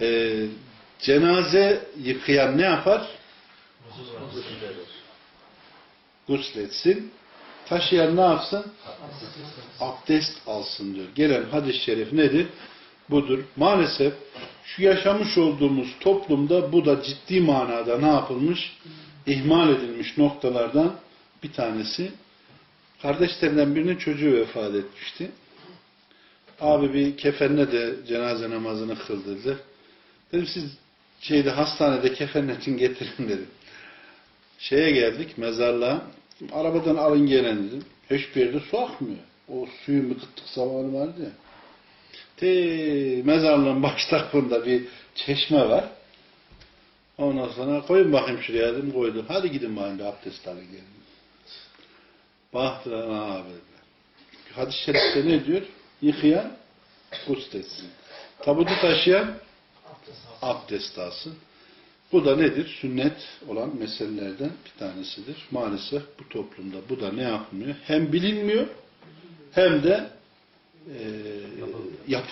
Ee, cenaze yıkayan ne yapar? Gusletsin. Taşıyan ne yapsın? Abdest alsın diyor. Gelen hadis-i şerif nedir? Budur. Maalesef şu yaşamış olduğumuz toplumda bu da ciddi manada ne yapılmış? İhmal edilmiş noktalardan bir tanesi. Kardeşlerinden birinin çocuğu vefat etmişti. Abi bir kefenle de cenaze namazını kıldırdı. Dedim siz şeyde hastanede kefenletin getirin dedim. Şeye geldik mezarlığa. Arabadan alın gelen dedim. Hiçbir yerde su akmıyor. O suyun bir kıtlık zamanı vardı ya. Te mezarlığın baş tarafında bir çeşme var. Ondan sonra koyun bakayım şuraya dedim koydum. Hadi gidin bakayım bir abdest alın gelin. Baktılar abi. Hadis-i şerifte ne diyor? Yıkayan gusletsin. Tabutu taşıyan abdest alsın. Bu da nedir? Sünnet olan meselelerden bir tanesidir. Maalesef bu toplumda bu da ne yapmıyor? Hem bilinmiyor hem de